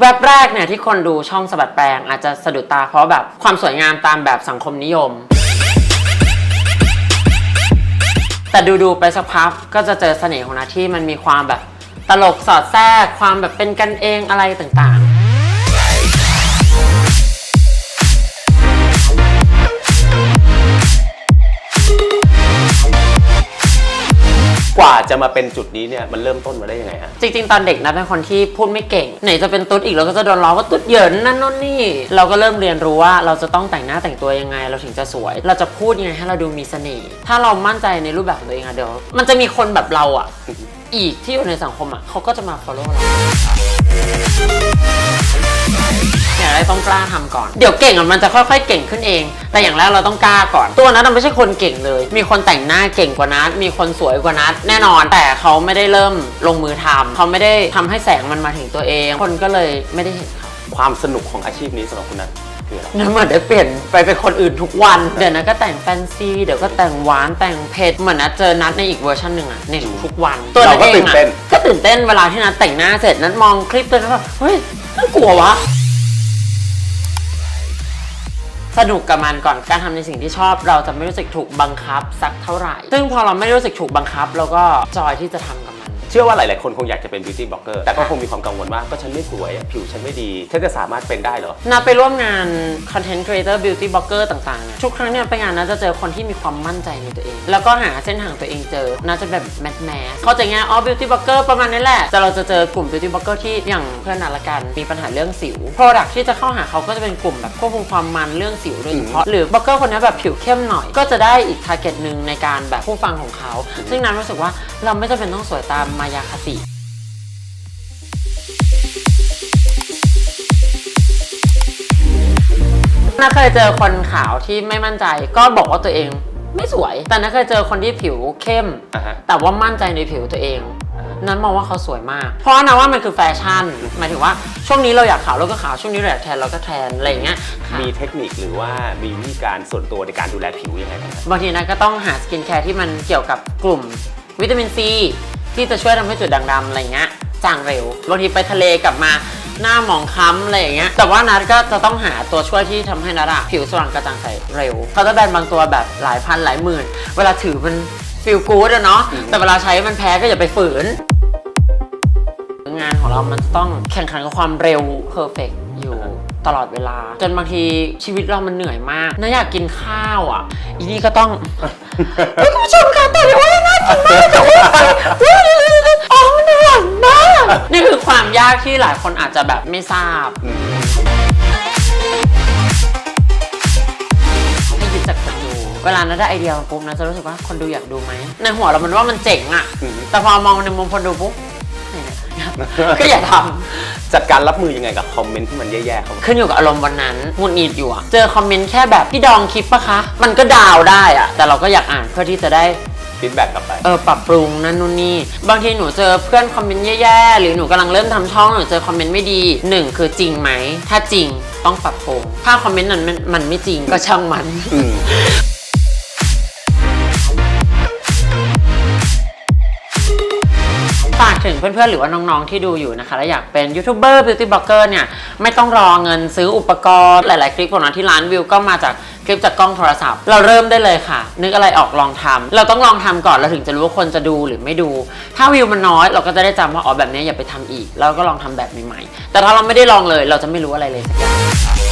แวบแรกเนี่ยที่คนดูช่องสะบัดแปลงอาจจะสะดุดตาเพราะแบบความสวยงามตามแบบสังคมนิยม แต่ดูดูๆไปสักพักก็จะเจอเสน่ห์ของนาที่มันมีความแบบตลกสอดแทรกความแบบเป็นกันเองอะไรต่างๆ ว่าจะมาเป็นจุดนี้เนี่ยมันเริ่มต้นมาได้ยังไงฮะ จริงๆ ตอนเด็กนะเป็นคนที่พูดไม่เก่ง ไหนจะเป็นตุ๊ดอีกเราก็จะโดนล้อว่าตุ๊ดเหยินนั่นนู่นนี่ เราก็เริ่มเรียนรู้ว่าเราจะต้องแต่งหน้าแต่งตัวยังไง เราถึงจะสวย เราจะพูดยังไงให้เราดูมีเสน่ห์ถ้าเรามั่นใจในรูปแบบของตัวเองอะเดี๋ยวมันจะมีคนแบบเราอะอีกที่อยู่ในสังคมอะเขาก็จะมา follow เรา อย่างแรกต้องกล้าทำก่อน เดี๋ยวเก่งอะมันจะค่อยๆ เก่งขึ้นเอง แต่อย่างแรกเราต้องกล้าก่อน ตัวนัทอะไม่ใช่คนเก่งเลย มีคนแต่งหน้าเก่งกว่านัทมีคนสวยกว่านัทแน่นอน แต่เขาไม่ได้เริ่มลงมือทำเขาไม่ได้ทำให้แสงมันมาถึงตัวเอง คนก็เลยไม่ได้เห็นเขาความสนุกของอาชีพนี้สำหรับคุณนัทคืออะไรนั่นเหมือนได้เปลี่ยนไปเป็นคนอื่นทุกวัน เดี๋ยวนัทก็แต่งแฟนซีเดี๋ยวก็แต่งหวานแต่งเผ็ดเหมือนนัทเจอนัทในอีกเวอร์ชันหนึ่งอะในทุกๆวันตัวนัทเราก็เองตื่นอะเต้นก็ตื่นเต้นเวลาที่นัทแต่งหน้าเสร็จนัทมองคลิปตัวนัทแบบเฮ้ยน่ากลัววะ สนุกกับมันก่อนการทำในสิ่งที่ชอบ เราจะไม่รู้สึกถูกบังคับสักเท่าไหร่ ซึ่งพอเราไม่รู้สึกถูกบังคับ เราก็จอยที่จะทำกับ ชื่อว่าหลาย ๆ คนคงอยากจะเป็น beauty blogger แต่ก็คงมีความกังวลว่าก็ฉันไม่สวยอะผิวฉันไม่ดีฉันจะสามารถเป็นได้เหรอนาไปร่วมงาน content creator beauty blogger ต่าง ๆ เนี่ย ทุกครั้งเนี่ยไปงานนาจะเจอคนที่มีความมั่นใจในตัวเอง แล้วก็หาเส้นทางตัวเองเจอน่าจะแบบแมสแมสเขาใจะง่ายอ๋อ beauty blogger ประมาณนี้แหละแต่เราจะเจอกลุ่ม beauty blogger ที่อย่างเพื่อนนาละกันมีปัญหาเรื่องสิว product ที่จะเข้าหาเขาก็จะเป็นกลุ่มแบบควบคุมความมันเรื่องสิวโดยเฉพาะหรือ blogger คนนี้แบบผิวเข้มหน่อย ก็จะได้อีก target หนึ่งในการแบบผู้ฟังของเขา ซึ่งนารู้สึกว่าเราไม่จำเป็นต้องสวยตามมายาคติน่าเคยเจอคนขาวที่ไม่มั่นใจก็บอกว่าตัวเองไม่สวย แต่น่าเคยเจอคนที่ผิวเข้ม อ่าฮะ แต่ว่ามั่นใจในผิวตัวเอง นั้นมองว่าเขาสวยมาก เพราะนะว่ามันคือแฟชั่น หมายถึงว่าช่วงนี้เราอยากขาวเราก็ขาว ช่วงนี้เราอยากแทนเราก็แทนอะไรอย่างเงี้ยค่ะมีเทคนิคหรือว่ามีวิธีการส่วนตัวในการดูแลผิวยังไงบ้างฮะบางทีนะก็ต้องหาสกินแคร์ที่มันเกี่ยวกับกลุ่มวิตามินซี ที่จะช่วยทำให้จุดด่างดำอะไรเงี้ยจางเร็วบางทีไปทะเลกลับมาหน้าหมองคล้ำอะไรอย่างเงี้ย แต่ว่านัดก็จะต้องหาตัวช่วยที่ทำให้นัดอะผิวสว่างกระจ่างใสเร็ว เขาจะแบรนด์บางตัวแบบหลายพันหลายหมื่น เวลาถือมันฟีลกู๊ดอะเนาะ แต่เวลาใช้มันแพ้ก็อย่าไปฝืน งานของเรามันจะต้องแข่งขันกับความเร็วเพอร์เฟกอยู่ตลอดเวลา จนบางทีชีวิตเรามันเหนื่อยมากน่าอยากกินข้าวอะ อีนี่ก็ต้องเฮ้ยคุณผู้ชมคะแต่เดี๋ยวว่า น่ากินมากแต่ว่าเฮ้ยอ๋อมันอร่อยมากนี่คือความยากที่หลายคนอาจจะแบบไม่ทราบให้ยึดจากคนดู เวลานั้นได้ไอเดียมาปุ๊บนะจะรู้สึกว่าคนดูอยากดูไหม ในหัวเรามันว่ามันเจ๋งอะอืม แต่พอมองในมุมคนดูปุ๊บไหนเนี่ยก็อย่าทำ จัดการรับมือยังไงกับคอมเมนต์ที่มันแย่ๆเข้ามาขึ้นอยู่กับอารมณ์วันนั้นหงุดหงิดอยู่อะเจอคอมเมนต์แค่แบบพี่ดองคลิปปะคะ มันก็ดาวได้อะแต่เราก็อยากอ่านเพื่อที่จะได้ ฟีดแบ็กกลับไป เออปรับปรุงนั่นนู่นนี่บางทีหนูเจอเพื่อนคอมเมนต์แย่ๆ หรือหนูกำลังเริ่มทำช่องหนูเจอคอมเมนต์ไม่ดีหนึ่งคือจริงไหม ถ้าจริงต้องปรับปรุงถ้าคอมเมนต์นั้นมันมันไม่จริงก็ช่างมัน อืม ฝากถึงเพื่อนๆ หรือว่าน้องๆ ที่ดูอยู่นะคะ และอยากเป็นยูทูบเบอร์บิวตี้บล็อกเกอร์เนี่ย ไม่ต้องรอเงินซื้ออุปกรณ์ หลายๆ คลิปของเราที่ร้านวิวก็มาจาก คลิปจากกล้องโทรศัพท์ เราเริ่มได้เลยค่ะ นึกอะไรออกลองทำเราต้องลองทำก่อนเราถึงจะรู้ว่าคนจะดูหรือไม่ดู ถ้าวิวมันน้อยเราก็จะได้จำว่าอ๋อแบบนี้อย่าไปทำอีก แล้วก็ลองทำแบบใหม่ๆแต่ถ้าเราไม่ได้ลองเลย เราจะไม่รู้อะไรเลยสักอย่าง